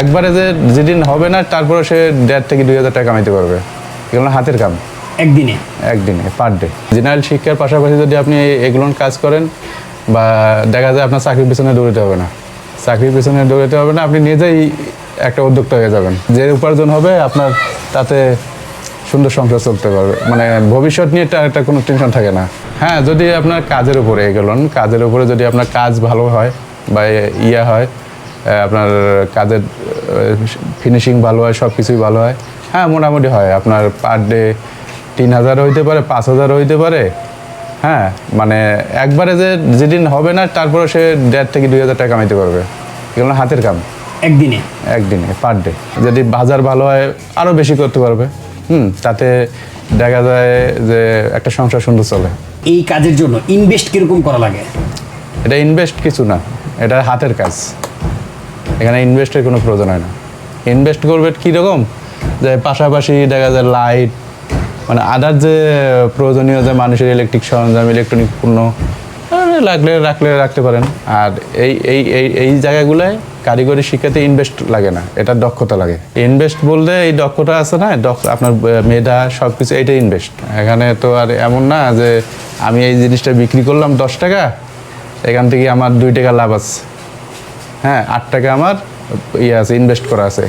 একবারে যে যেদিন হবে না তারপরে সে দেড় থেকে দুই হাজার টাকা কামাইতে পারবে। এগুলো হাতের কাম। একদিনে? একদিনে পার ডে জেনারেল শিক্ষার পাশাপাশি যদি আপনি এগুলো কাজ করেন বা দেখা যায় আপনার চাকরির পিছনে দৌড়তে হবে না। চাকরির পিছনে দৌড়াতে হবে না আপনি নিজেই একটা উদ্যোক্তা হয়ে যাবেন। যে উপার্জন হবে আপনার তাতে সুন্দর সংসার চলতে পারবে। মানে ভবিষ্যৎ নিয়ে একটা কোনো টেনশন থাকে না। হ্যাঁ যদি আপনার কাজের উপরে এগোলেন কাজের উপরে যদি আপনার কাজ ভালো হয় বা ইয়া হয় আপনার কাজের ফিনিশিং ভালো হয় সব কিছুই ভালো হয়। হ্যাঁ মোটামুটি হয়। আপনার পার ডে তিন হাজার হইতে পারে পাঁচ হাজার হইতে পারে। হ্যাঁ মানে একবারে যে যেদিন হবে না তারপরে সে দেড় থেকে দুই হাজার টাকা কামাইতে পারবে। এগুলো হাতের কাম? একদিনে? একদিনে পার ডে যদি বাজার ভালো হয় আরও বেশি করতে পারবে। হুম তাতে দেখা যায় যে একটা সংসার সুন্দর চলে। এই কাজের জন্য ইনভেস্ট কীরকম করা লাগে? এটা ইনভেস্ট কিছু না এটা হাতের কাজ। এখানে ইনভেস্টের কোনো প্রয়োজন হয় না। ইনভেস্ট করবে কীরকম যে পাশাপাশি দেখা যায় লাইট মানে আদার যে প্রয়োজনীয় যে মানুষের ইলেকট্রিক সরঞ্জাম ইলেকট্রনিক পণ্য লাগলে রাখলে রাখতে পারেন। আর এই এই এই এই জায়গাগুলোয় কারিগরি শিক্ষাতে ইনভেস্ট লাগে না, এটা দক্ষতা লাগে। ইনভেস্ট বলতে এই দক্ষতা আছে না, দক্ষ- আপনার মেধা সব কিছু এইটা ইনভেস্ট এখানে তো আর এমন না যে আমি এই জিনিসটা বিক্রি করলাম দশ টাকা, এখান থেকে আমার দুই টাকা লাভ আছে। হ্যাঁ আট টাকা আমার ইয়ে আছে ইনভেস্ট করা আছে।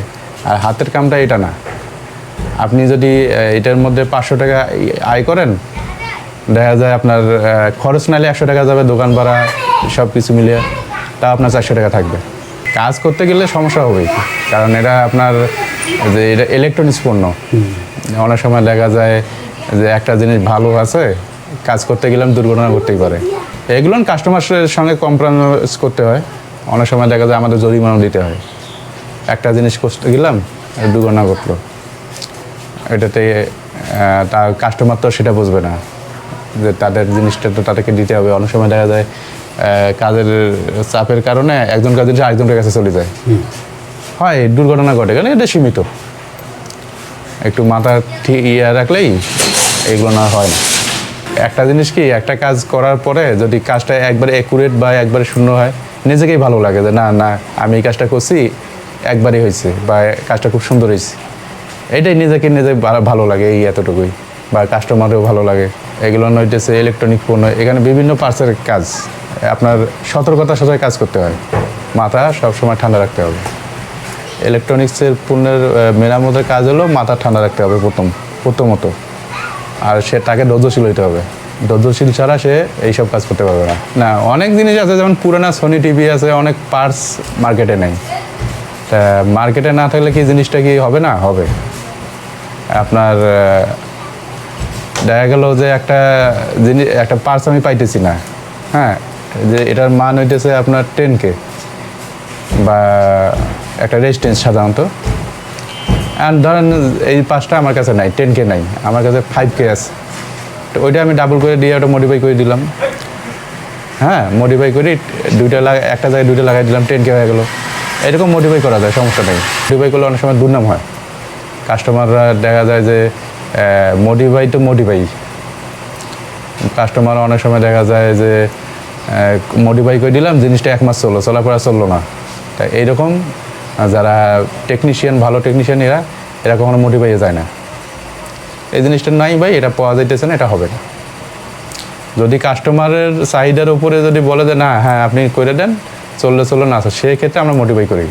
আর হাতের কামটা এটা না। আপনি যদি এটার মধ্যে পাঁচশো টাকা আয় করেন, দেখা যায় আপনার খরচ নালে একশো টাকা যাবে, দোকান ভাড়া সব কিছু মিলিয়ে তা আপনার চারশো টাকা থাকবে। কাজ করতে গেলে সমস্যা হবেই, কারণ এটা আপনার, যে এটা ইলেকট্রনিক্স পণ্য। অনেক সময় দেখা যায় যে একটা জিনিস ভালো আছে, কাজ করতে গেলাম দুর্ঘটনা করতেই পারে। এগুলো কাস্টমারের সঙ্গে কম্প্রোমাইজ করতে হয়। অনেক সময় দেখা যায় আমাদের জরিমানাও দিতে হয়। একটা জিনিস করতে গেলাম দুর্ঘটনা ঘটলো। এটাতে তার কাস্টমার তো সেটা বুঝবে না যে তাদের জিনিসটা তো তাদেরকে দিতে হবে। অনেক সময় দেখা যায় কাজের চাপের কারণে একজন কাজের জিনিস আরেকজনের কাছে চলে যায়। হয় দুর্ঘটনা ঘটে কারণ এটা সীমিত। একটু মাথা ঠিক ইয়ে রাখলেই এগুলো না হয় না। একটা জিনিস কি একটা কাজ করার পরে যদি কাজটা একবারে অ্যাকুরেট বা একবারে শূন্য হয় নিজেকেই ভালো লাগে যে না না, আমি এই কাজটা করছি, একবারই হয়েছে বা কাজটা খুব সুন্দর হয়েছে। এটাই নিজেকে নিজে ভালো লাগে এই এতটুকুই বা কাস্টমারেও ভালো লাগে। এগুলো নইতেছে ইলেকট্রনিক পণ্য এখানে বিভিন্ন পার্টসের কাজ। আপনার সতর্কতার সাথে কাজ করতে হয়। মাথা সবসময় ঠান্ডা রাখতে হবে। ইলেকট্রনিক্সের পণ্যের মেরামতের কাজ হলো মাথা ঠান্ডা রাখতে হবে প্রথম, প্রথমত। আর সে তাকে ধৈর্যশীল হইতে হবে। ধৈর্যশীল ছাড়া সে এইসব কাজ করতে পারবে না। না, অনেক জিনিস আছে, যেমন পুরানা সোনি টিভি আছে, অনেক পার্টস মার্কেটে নেই। তা মার্কেটে না থাকলে কি জিনিসটা কি হবে না? হবে। আপনার দেখা গেল যে একটা জিনিস, একটা পার্টস আমি পাইতেছি না। হ্যাঁ যে এটার মান হইতেছে আপনার টেন কে বা একটা রেজিস্টেন্স সাধারণত। আর ধরেন এই পাঁচটা আমার কাছে নাই টেন কে নাই, আমার কাছে ফাইভ কে আছে। তো ওইটা আমি ডাবল করে দিয়ে ওটা মডিফাই করে দিলাম। হ্যাঁ মডিফাই করে দুইটা লাগা, একটা জায়গায় দুইটা লাগাই দিলাম টেন কে হয়ে গেলো। এরকম মডিফাই করা যায়, সমস্যা নেই। মডিফাই করলে অনেক সময় দুর্নাম হয়। কাস্টমাররা দেখা যায় যে মডিফাই তো মডিফাই কাস্টমার অনেক সময় দেখা যায় যে মডিফাই করে দিলাম, জিনিসটা এক মাস চলল, চলার পর চলল না। তা এইরকম যারা টেকনিশিয়ান ভালো টেকনিশিয়ান এরা এরা কখনো মডিফাইয়ে যায় না। এই জিনিসটা নাই ভাই, এটা পাওয়া যাইতেছে না, এটা হবে না। যদি কাস্টমারের সাইডের উপরে যদি বলে যে না হ্যাঁ আপনি করে দেন, চললে চললে না সেক্ষেত্রে আমরা মোটিভাই করি।